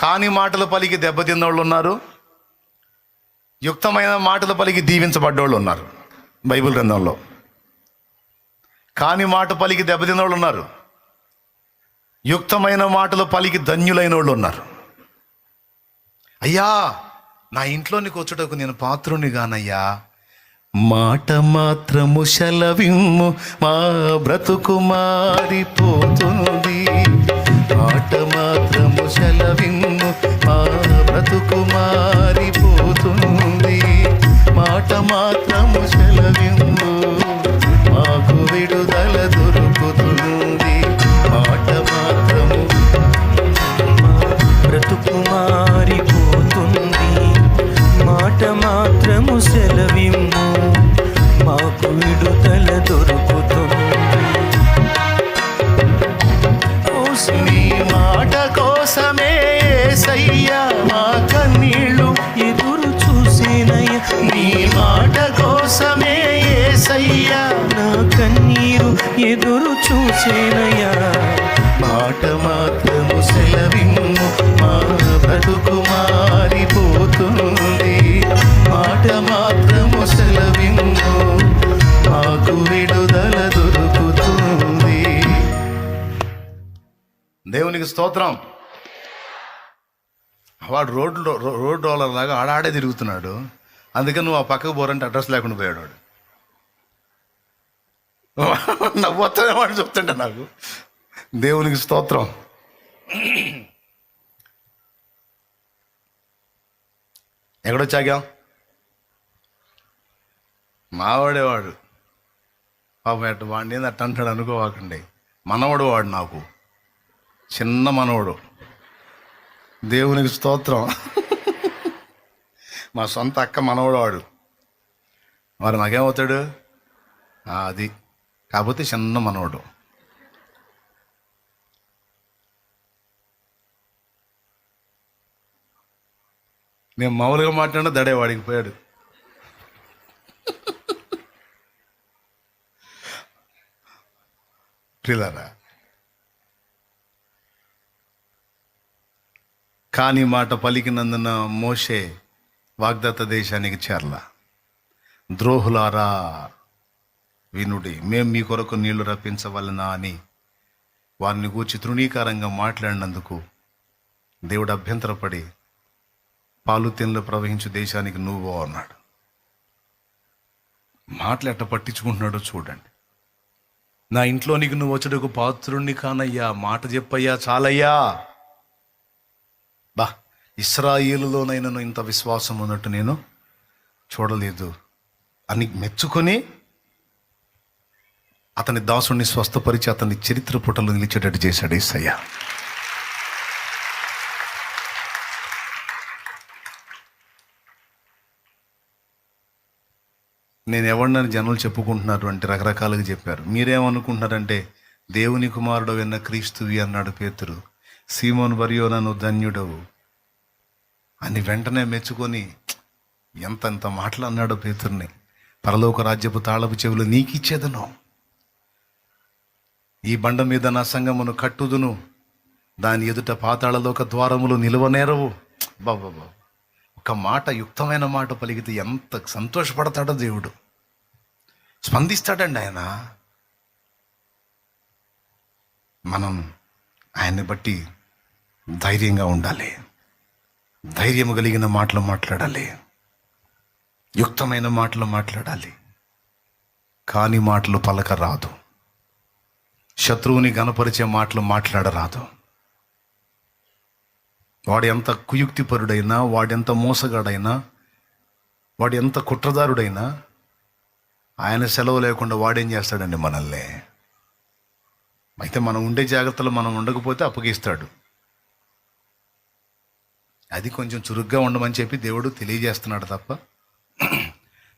కాని మాటలు పలికి దెబ్బతిన్న వాళ్ళు ఉన్నారు. యుక్తమైన మాటలు పలికి దీవించబడ్డోళ్ళు ఉన్నారు బైబిల్ గ్రంథంలో. కాని మాట పలికి దెబ్బతిన్న వాళ్ళు ఉన్నారు. యుక్తమైన మాటలు పలికి ధన్యులైన వాళ్ళు ఉన్నారు. అయ్యా నా ఇంట్లోనికి వచ్చుటకు నేను పాత్రుని గానయ్యా మాట మాత్రము శలవిమ్ము మా బ్రతుకు మారిపోతుంది. మాట మాత్రము శలవిమ్ము ఎదురు చూసేనయ్యా. మాట మాత్రము సెలవిమ్ము మా బ్రతుకు మారిపోతుంది. మాట మాత్రము సెలవిమ్ము మాకు విడుదల దొరుకుతుంది. దేవునికి స్తోత్రం. వాడు రోడ్డు రోడ్ రోలర్ లాగా ఆడాడే తిరుగుతున్నాడు. అందుకని నువ్వు ఆ పక్కకు పోరంటే అడ్రస్ లేకుండా పోయాడు వాడు నవ్వు చెప్తుంటే నాకు. దేవునికి స్తోత్రం. ఎక్కడొచ్చాగా మావాడేవాడు పాపం ఎట్ట వాడిని ఏంది అట్ట అంటాడు అనుకోవాకండి. మనవడు వాడు నాకు. చిన్న మనవడు. దేవునికి స్తోత్రం. మా సొంత అక్క మనవడు వాడు. మరి నాకేమవుతాడు? అది కాకపోతే చిన్న మనోడు నేను మామూలుగా మాట్లాడినా దడే వాడికి పోయాడు. ప్రిలారా కాని మాట పలికినందున మోషే వాగ్దత్త దేశానికి చేరల. ద్రోహులారా వినుడి మేము మీ కొరకు నీళ్ళు రప్పించవలనా అని వారిని గూర్చి తృణీకారంగా మాట్లాడినందుకు దేవుడు అభ్యంతరపడి పాలుతెన్లు ప్రవహించు దేశానికి నువ్వు అన్నాడు. మాటలు ఎట్ట పట్టించుకుంటున్నాడో చూడండి. నా ఇంట్లోనికి నువ్వు వచ్చుటకు పాత్రుణ్ణి కానయ్యా మాట చెప్పయ్యా చాలయ్యా. బా ఇస్రాయిలులోనైనా ఇంత విశ్వాసం ఉన్నట్టు నేను చూడలేదు. అని మెచ్చుకొని అతని దాసుని స్వస్థపరిచి అతని చరిత్ర పుటలు నిలిచేటట్టు చేశాడు ఈసయ్య నేను ఎవరినని జనులు చెప్పుకుంటున్నారు అంటే రకరకాలుగా చెప్పారు. మీరేమనుకుంటున్నారంటే దేవుని కుమారుడు విన్న క్రీస్తువి అన్నాడు పేతురు. సీమోన్ బరియో నన్ను ధన్యుడవు అని వెంటనే మెచ్చుకొని ఎంతంత మాటలు అన్నాడు పేతుర్ని. పరలోక రాజ్యపు తాళపు చెవులు నీకిచ్చేదను. ఈ బండ మీద నా సంగమును కట్టుదును. దాని ఎదుట పాతాళలోక ద్వారములు నిలువనేరవు బాబా ఒక మాట యుక్తమైన మాట పలికితే ఎంత సంతోషపడతాడో దేవుడు. స్పందిస్తాడండి ఆయన. మనం ఆయన్ని బట్టి ధైర్యంగా ఉండాలి. ధైర్యం కలిగిన మాటలు మాట్లాడాలి. యుక్తమైన మాటలు మాట్లాడాలి. కాని మాటలు పలక రాదు శత్రువుని గనపరిచే మాటలు మాట్లాడరాదు. వాడు ఎంత కుయుక్తిపరుడైనా వాడెంత మోసగాడైనా వాడు ఎంత కుట్రదారుడైనా ఆయన సెలవు లేకుండా వాడేం చేస్తాడండి మనల్ని? అయితే మనం ఉండే జాగ్రత్తలు మనం ఉండకపోతే అప్పగిస్తాడు. అది కొంచెం చురుగ్గా ఉండమని చెప్పి దేవుడు తెలియజేస్తున్నాడు తప్ప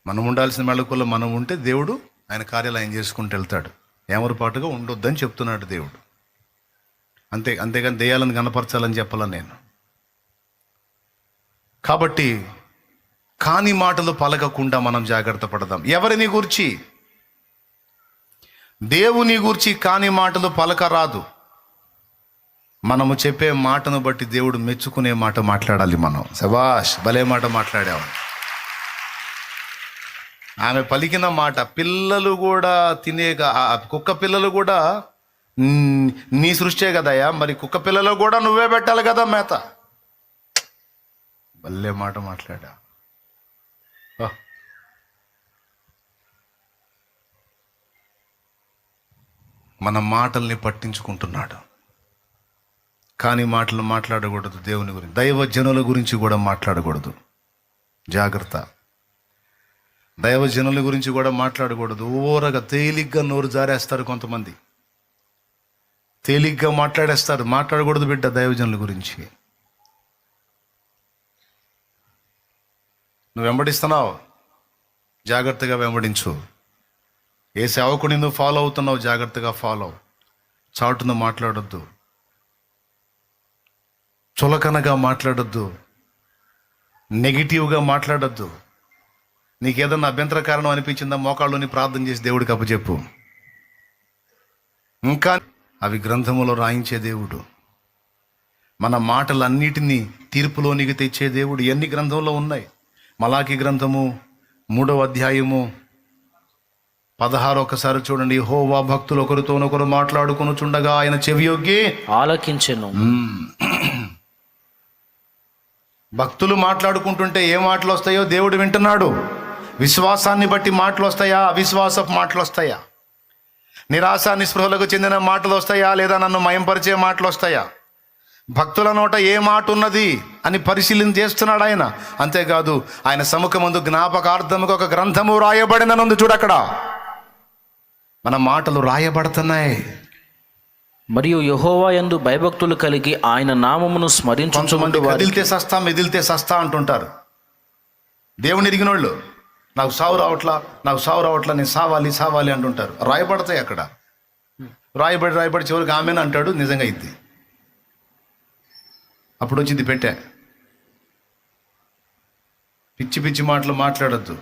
మనం ఉండాల్సిన మెళకుల్లో మనం ఉంటే దేవుడు ఆయన కార్యాలు ఆయన చేసుకుంటూ వెళ్తాడు. ఏమరపాటుగా ఉండొద్దని చెప్తున్నాడు దేవుడు. అంతే అంతేగాని దెయ్యాలను కనపరచాలని చెప్పాల నేను. కాబట్టి కాని మాటలు పలకకుండా మనం జాగ్రత్త పడదాం. ఎవరిని గూర్చి? దేవుని గూర్చి కాని మాటలు పలకరాదు. మనము చెప్పే మాటను బట్టి దేవుడు మెచ్చుకునే మాట మాట్లాడాలి మనం. శబాష్ భలే మాట మాట్లాడాము ఆమె పలికిన మాట పిల్లలు కూడా తినే కుక్క పిల్లలు కూడా నీ సృష్టే కదయ్యా. మరి కుక్క పిల్లలు కూడా నువ్వే పెట్టాలి కదా మేత. భలే మాట మాట్లాడా. మన మాటల్ని పట్టించుకుంటున్నాడు. కానీ మాటలు మాట్లాడకూడదు దేవుని గురించి. దైవ జనుల గురించి కూడా మాట్లాడకూడదు. జాగ్రత్త. దైవజనుల గురించి కూడా మాట్లాడకూడదు. ఊరగా తేలిగ్గా నోరు జారేస్తారు కొంతమంది. తేలిగ్గా మాట్లాడేస్తారు. మాట్లాడకూడదు బిడ్డ దైవజనుల గురించి. నువ్వు వెంబడిస్తున్నావు? జాగ్రత్తగా వెంబడించు. ఏ సేవకుని నువ్వు ఫాలో అవుతున్నావు జాగ్రత్తగా ఫాలో చాటును మాట్లాడొద్దు. చులకనగా మాట్లాడొద్దు. నెగిటివ్గా మాట్లాడొద్దు. నీకు ఏదన్నా అభ్యంతర కారణం అనిపించిందా? మోకాళ్ళలోని ప్రార్థన చేసి దేవుడికి అప్పచెప్పు. ఇంకా అవి గ్రంథములో రాయించే దేవుడు. మన మాటలన్నిటినీ తీర్పులోనికి తెచ్చే దేవుడు ఎన్ని గ్రంథంలో ఉన్నాయి? మలాకి గ్రంథము మూడవ అధ్యాయము పదహారు ఒకసారి చూడండి. హోవా భక్తులు ఒకరితోనొకరు మాట్లాడుకుని చుండగా ఆయన చెవియొగ్గి ఆలకించెను. భక్తులు మాట్లాడుకుంటుంటే ఏ మాటలు వస్తాయో దేవుడు వింటున్నాడు. విశ్వాసాన్ని బట్టి మాటలు వస్తాయా అవిశ్వాసపు మాటలు వస్తాయా నిరాశ నిస్పృహలకు చెందిన మాటలు వస్తాయా లేదా నన్ను మయంపరిచే మాటలు వస్తాయా భక్తుల నోట ఏ మాట ఉన్నది అని పరిశీలన చేస్తున్నాడు ఆయన. అంతేకాదు ఆయన సముఖమందు జ్ఞాపకార్థముకు ఒక గ్రంథము రాయబడిననుంది చూడక్కడ మన మాటలు రాయబడుతున్నాయి. మరియు యహోవా యందు భయభక్తులు కలిగి ఆయన నామమును వారి కదిలితే సస్తా మెదిలితే సస్తా అంటుంటారు. దేవుని ఎరిగినోళ్ళు. నాకు సావు రావట్లా నాకు సావు రావట్లా నేను సావాలి సావాలి అంటుంటారు. రాయబడతాయి అక్కడ. రాయబడి రాయబడి చివరికి ఆమెను అంటాడు నిజంగా ఇద్ది అప్పుడు వచ్చింది పెట్టా. పిచ్చి పిచ్చి మాటలు మాట్లాడద్దు.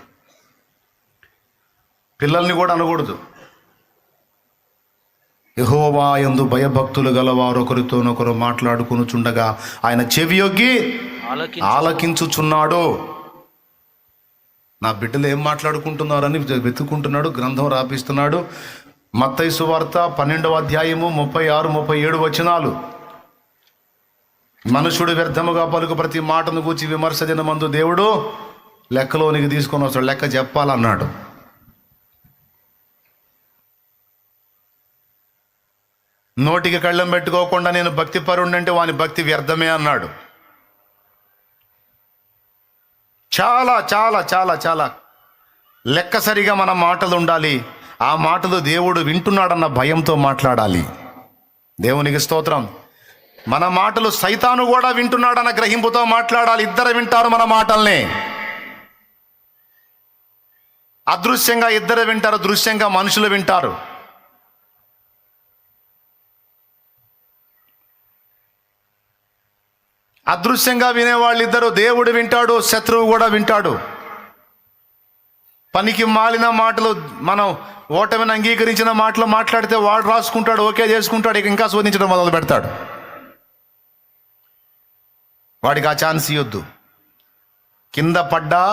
పిల్లల్ని కూడా అనకూడదు. యహోవా యందు భయభక్తులు గలవారు ఒకరితోనొకరు మాట్లాడుకునుచుండగా ఆయన చెవియొగ్గి ఆలకి ఆలకించుచున్నాడు. నా బిడ్డలు ఏం మాట్లాడుకుంటున్నారని వెతుక్కుంటున్నాడు గ్రంథం రాపిస్తున్నాడు. మత్తయి సువార్త పన్నెండవ అధ్యాయము ముప్పై ఆరు ముప్పై ఏడు వచనాలు. మనుషుడు వ్యర్థముగా పలుకు ప్రతి మాటను గూర్చి విమర్శ దినమందు దేవుడు లెక్కలోనికి తీసుకొని వస్తాడు లెక్క చెప్పాలన్నాడు. నోటికి కళ్ళం పెట్టుకోకుండా నేను భక్తి పరుణ్ణంటే వాని భక్తి వ్యర్థమే అన్నాడు. చాలా చాలా చాలా చాలా. లెక్క సరిగా మన మాటలు ఉండాలి. ఆ మాటలు దేవుడు వింటున్నాడన్న భయంతో మాట్లాడాలి. దేవునికి స్తోత్రం. మన మాటలు సైతాను కూడా వింటున్నాడన్న గ్రహింపుతో మాట్లాడాలి. ఇద్దరు వింటారు మన మాటల్ని. అదృశ్యంగా ఇద్దరు వింటారు దృశ్యంగా మనుషులు వింటారు. అదృశ్యంగా వినేవాళ్ళు ఇద్దరు దేవుడు వింటాడు శత్రువు కూడా వింటాడు. పనికి మాలిన మాటలు మనం ఓటమిని అంగీకరించిన మాటలు మాట్లాడితే వాడు రాసుకుంటాడు ఓకే చేసుకుంటాడు ఇక ఇంకా శోధించడం మొదలు పెడతాడు. వాడికి ఆ ఛాన్స్ ఇవ్వద్దు కింద పడ్డా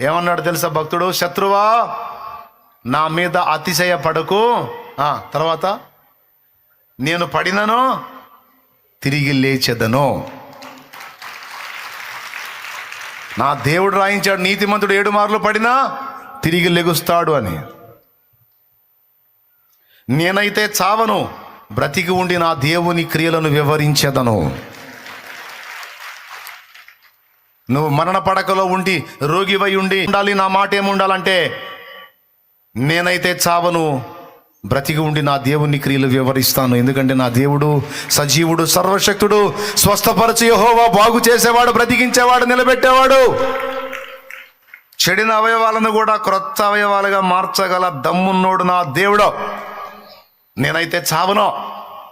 ఏమన్నాడు తెలుసా భక్తుడు? శత్రువా నా మీద అతిశయ పడకు తర్వాత నేను పడినను తిరిగి లేచెదను. నా దేవుడు రాయించాడు నీతిమంతుడు ఏడు మార్లు పడినా తిరిగి లెగుస్తాడు అని. నేనైతే చావను బ్రతికి ఉండి నా దేవుని క్రియలను వివరించెదను. నువ్వు మరణ పడకలో ఉండి రోగివై ఉండి ఉండాలి నా మాట ఏముండాలంటే నేనైతే చావను బ్రతికి ఉండి నా దేవుని క్రియలు వివరిస్తాను. ఎందుకంటే నా దేవుడు సజీవుడు సర్వశక్తుడు స్వస్థపరచు యహోవా బాగు చేసేవాడు బ్రతికించేవాడు నిలబెట్టేవాడు. చెడిన అవయవాలను కూడా క్రొత్త అవయవాలుగా మార్చగల దమ్మున్నోడు నా దేవుడు. నేనైతే చావను.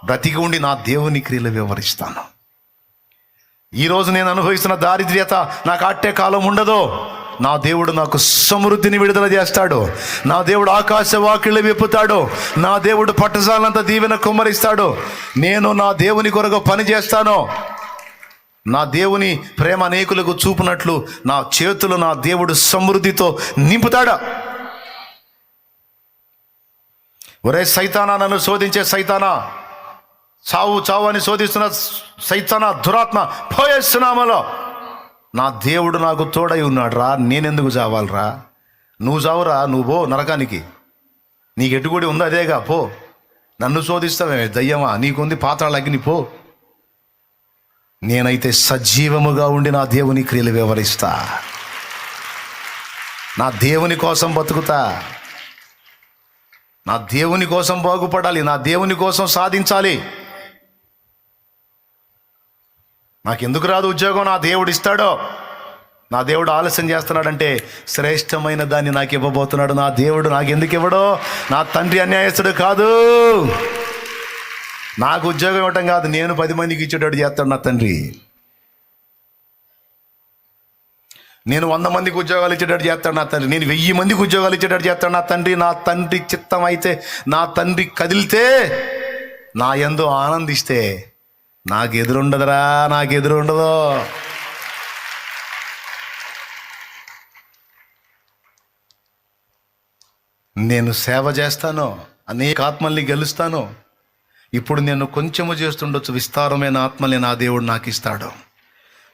బ్రతికి ఉండి నా దేవుని క్రియలు వివరిస్తాను. ఈరోజు నేను అనుభవిస్తున్న దారిద్ర్యత నాకు అట్టే కాలం ఉండదు. నా దేవుడు నాకు సమృద్ధిని విడుదల చేస్తాడు. నా దేవుడు ఆకాశ వాకిళ్ళు విప్పుతాడు. నా దేవుడు పట్టజాలంత దీవెన కుమ్మరిస్తాడు. నేను నా దేవుని కొరకు పని చేస్తాను. నా దేవుని ప్రేమ అనేకులకు చూపునట్లు నా చేతులు నా దేవుడు సమృద్ధితో నింపుతాడా? ఒరే సైతానా నన్ను శోధించే సైతానా? చావు చావు అని శోధిస్తున్న సైతానా దురాత్మ పోయేస్తున్నామలో నా దేవుడు నాకు తోడై ఉన్నాడు రా నేనెందుకు చావాలరా? నువ్వు చావురా నువ్వు పో నరకానికి. నీకు ఎటుగుడి ఉందో అదేగా పో. నన్ను శోధిస్తావే దయ్యమా నీకుంది పాతాళ అగ్ని పో. నేనైతే సజీవముగా ఉండి నా దేవుని క్రియలు వివరిస్తా. నా దేవుని కోసం బతుకుతా. నా దేవుని కోసం బాగుపడాలి నా దేవుని కోసం సాధించాలి. నాకెందుకు రాదు ఉద్యోగం? నా దేవుడు ఇస్తాడో? నా దేవుడు ఆలస్యం చేస్తున్నాడంటే శ్రేష్టమైన దాన్ని నాకు ఇవ్వబోతున్నాడు. నా దేవుడు నాకు ఎందుకు ఇవ్వడో? నా తండ్రి అన్యాయస్తుడు కాదు. నాకు ఉద్యోగం ఇవ్వటం కాదు. నేను పది మందికి ఇచ్చేటట్టు చేస్తాడు నా తండ్రి. నేను వంద మందికి ఉద్యోగాలు ఇచ్చేటట్టు చేస్తాడు నా తండ్రి. నేను వెయ్యి మందికి ఉద్యోగాలు ఇచ్చేటట్టు చేస్తాడు నా తండ్రి. నా తండ్రి చిత్తం అయితే నా తండ్రి కదిలితే నా ఎందు ఆనందిస్తే నాకు ఎదురుండదురా నాకు ఎదురుండదు నేను సేవ చేస్తాను అనేక ఆత్మల్ని గెలుస్తాను. ఇప్పుడు నేను కొంచెము చేస్తుండొచ్చు విస్తారమైన ఆత్మల్ని నా దేవుడు నాకు ఇస్తాడు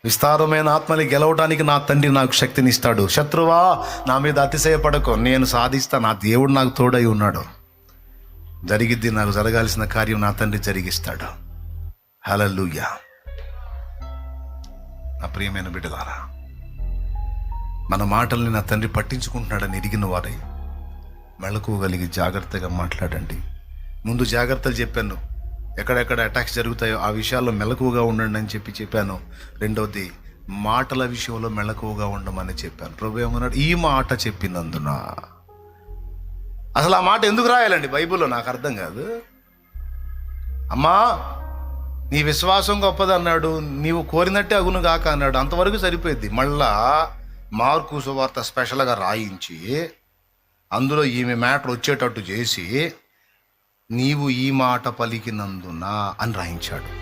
విస్తారమైన ఆత్మని గెలవడానికి నా తండ్రి నాకు శక్తిని ఇస్తాడు శత్రువా నా మీద అతిశయపడకు నేను సాధిస్తా నా దేవుడు నాకు తోడై ఉన్నాడు. జరిగిద్ది నాకు జరగాల్సిన కార్యం నా తండ్రి జరిగిస్తాడు. హలలుయ్యా నా ప్రియమైన బిడ్డలారా మన మాటల్ని నా తండ్రి పట్టించుకుంటున్నాడని ఎరిగిన వారే మెళకువగలిగి జాగ్రత్తగా మాట్లాడండి. ముందు జాగ్రత్తలు చెప్పాను. ఎక్కడెక్కడ అటాక్స్ జరుగుతాయో ఆ విషయాల్లో మెలకువగా ఉండండి అని చెప్పి చెప్పాను. రెండవది మాటల విషయంలో మెలకువగా ఉండమని చెప్పాను. ప్రభు ఏమన్నాడు? ఈ మాట చెప్పినందున. అసలు ఆ మాట ఎందుకు రాయాలండి బైబిల్లో? నాకు అర్థం కాదు. అమ్మా నీ విశ్వాసం గొప్పది అన్నాడు నీవు కోరినట్టే అగును గాక అన్నాడు. అంతవరకు సరిపోయింది. మళ్ళా మార్కు సువార్త స్పెషల్గా రాయించి అందులో ఈమె మ్యాటర్ వచ్చేటట్టు చేసి నీవు ఈ మాట పలికినందున అని రాయించాడు.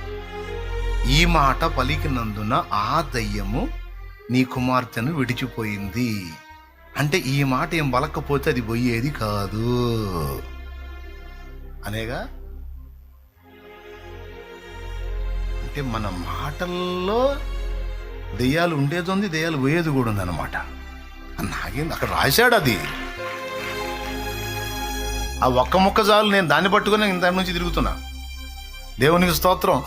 ఈ మాట పలికినందున ఆ దయ్యము నీ కుమార్తెను విడిచిపోయింది. అంటే ఈ మాట ఏం బలకపోతే అది పోయేది కాదు. అనేగా అంటే మన మాటల్లో దెయ్యాలు ఉండేది ఉంది దెయ్యాలు పోయేది కూడా ఉంది అనమాట నాకేం అక్కడ రాశాడు అది ఆ ఒక్క ముక్క చాలు నేను దాన్ని పట్టుకుని ఇంత నుంచి తిరుగుతున్నా. దేవునికి స్తోత్రం.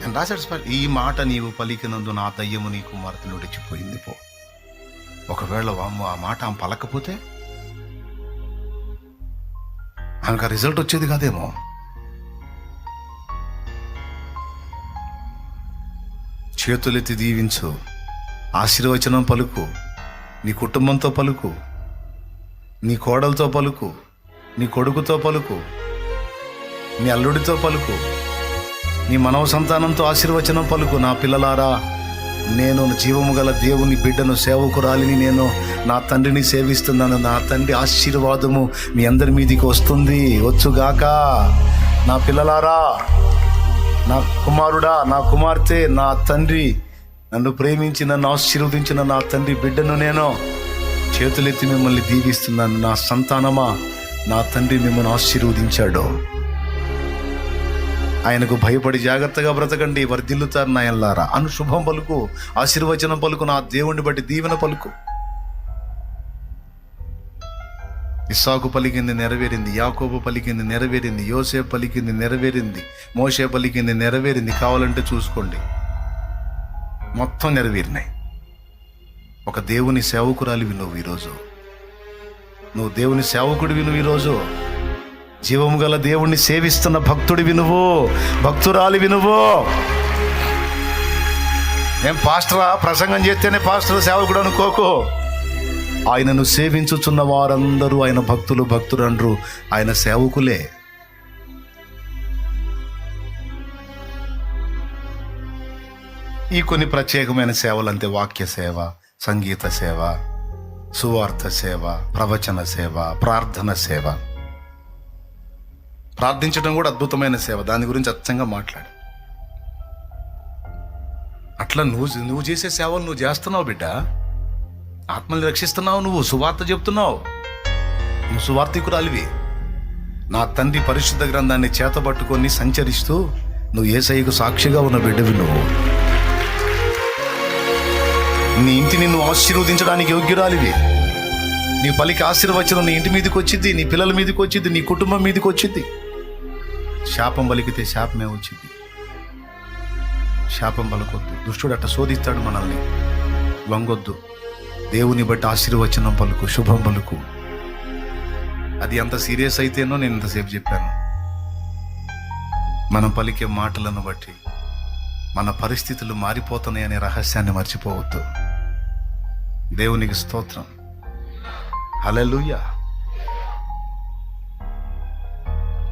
నేను రాశాడు ఈ మాట నీవు పలికినందు నా దయ్యము నీ కుమార్తెను విడిచిపోయింది పో. ఒకవేళ వామ్మ ఆ మాట ఆమె పలకపోతే ఆమెకు ఆ రిజల్ట్ వచ్చేది కాదేమో. చేతులెత్తి దీవించు. ఆశీర్వచనం పలుకు. నీ కుటుంబంతో పలుకు. నీ కోడలతో పలుకు. నీ కొడుకుతో పలుకు. నీ అల్లుడితో పలుకు. నీ మనవ సంతానంతో ఆశీర్వచనం పలుకు. నా పిల్లలారా నేను జీవము గల దేవుని బిడ్డను సేవకురాలిని నేను నా తండ్రిని సేవిస్తున్నాను. నా తండ్రి ఆశీర్వాదము మీ అందరి మీదికి వస్తుంది. వచ్చుగాక. నా పిల్లలారా నా కుమారుడా నా కుమార్తె నా తండ్రి. నన్ను ప్రేమించి నన్ను ఆశీర్వదించిన నా తండ్రి బిడ్డను నేను చేతులెత్తి మిమ్మల్ని దీవిస్తున్నాను. నా సంతానమా నా తండ్రి మిమ్మల్ని ఆశీర్వదించాడు. ఆయనకు భయపడి జాగ్రత్తగా బ్రతకండి వర్ధిల్లుతారు నాయన్లారా. అను శుభం పలుకు ఆశీర్వచనం పలుకు నా దేవుణ్ణి బట్టి దీవెన పలుకు. ఇస్సాకు పలికింది నెరవేరింది యాకోబు పలికింది నెరవేరింది యోసే పలికింది నెరవేరింది మోషే పలికింది నెరవేరింది కావాలంటే చూసుకోండి. మొత్తం నెరవేరినాయి. ఒక దేవుని సేవకురాలివి నువ్వు ఈరోజు. నువ్వు దేవుని సేవకుడివి నువ్వు ఈరోజు. జీవము గల దేవుణ్ణి సేవిస్తున్న భక్తుడివి నువ్వు. భక్తురాలివి నువ్వు. నేను పాస్టరా? ప్రసంగం చేస్తేనే పాస్టర్ సేవకుడు అనుకోకు. ఆయనను సేవించుచున్న వారందరూ ఆయన భక్తులు భక్తులండ్రు ఆయన సేవకులే. ఈ కొన్ని ప్రత్యేకమైన సేవలు అంతే వాక్య సేవ సంగీత సేవ సువార్త సేవ ప్రవచన సేవ ప్రార్థన సేవ. ప్రార్థించడం కూడా అద్భుతమైన సేవ. దాని గురించి అచ్చంగా మాట్లాడు. అట్లా నువ్వు నువ్వు చేసే సేవలు నువ్వు చేస్తున్నావు బిడ్డ? ఆత్మల్ని రక్షిస్తున్నావు నువ్వు సువార్త చెప్తున్నావు. నువ్వు సువార్థికురాలివి. నా తండ్రి పరిశుద్ధ గ్రంథాన్ని చేతబట్టుకొని సంచరిస్తూ నువ్వు ఏసైకు సాక్షిగా ఉన్న బిడ్డవి నువ్వు. నీ ఇంటిని నువ్వు ఆశీర్వదించడానికి యోగ్యురాలివి. నీ పలికి ఆశీర్వచనం నీ ఇంటి మీదకి వచ్చింది నీ పిల్లల మీదకి వచ్చింది నీ కుటుంబం మీదకి వచ్చింది. శాపం పలికితే శాపమే వచ్చింది. శాపం పలకొద్దు. దుష్టుడు అట్ట శోధిస్తాడు మనల్ని. వంగొద్దు. దేవుని బట్టి ఆశీర్వచనం పలుకు శుభం పలుకు. అది ఎంత సీరియస్ అయితేనో నేను ఇంతసేపు చెప్పాను. మనం పలికే మాటలను బట్టి మన పరిస్థితులు మారిపోతున్నాయనే రహస్యాన్ని మర్చిపోవద్దు. దేవునికి స్తోత్రం. హలలుయ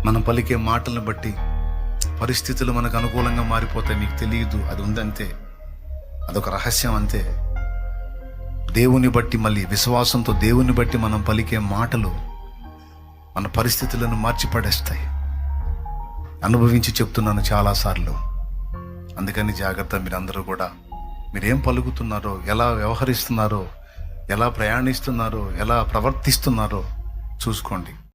మనం పలికే మాటలను బట్టి పరిస్థితులు మనకు అనుకూలంగా మారిపోతాయి మీకు తెలియదు అది ఉందంతే. అదొక రహస్యం అంతే. దేవుని బట్టి మళ్ళీ విశ్వాసంతో దేవుని బట్టి మనం పలికే మాటలు మన పరిస్థితులను మార్చిపడేస్తాయి. అనుభవించి చెప్తున్నాను చాలాసార్లు. అందుకని జాగ్రత్త మీరందరూ కూడా. మీరేం పలుకుతున్నారో ఎలా వ్యవహరిస్తున్నారో ఎలా ప్రయాణిస్తున్నారో ఎలా ప్రవర్తిస్తున్నారో చూసుకోండి.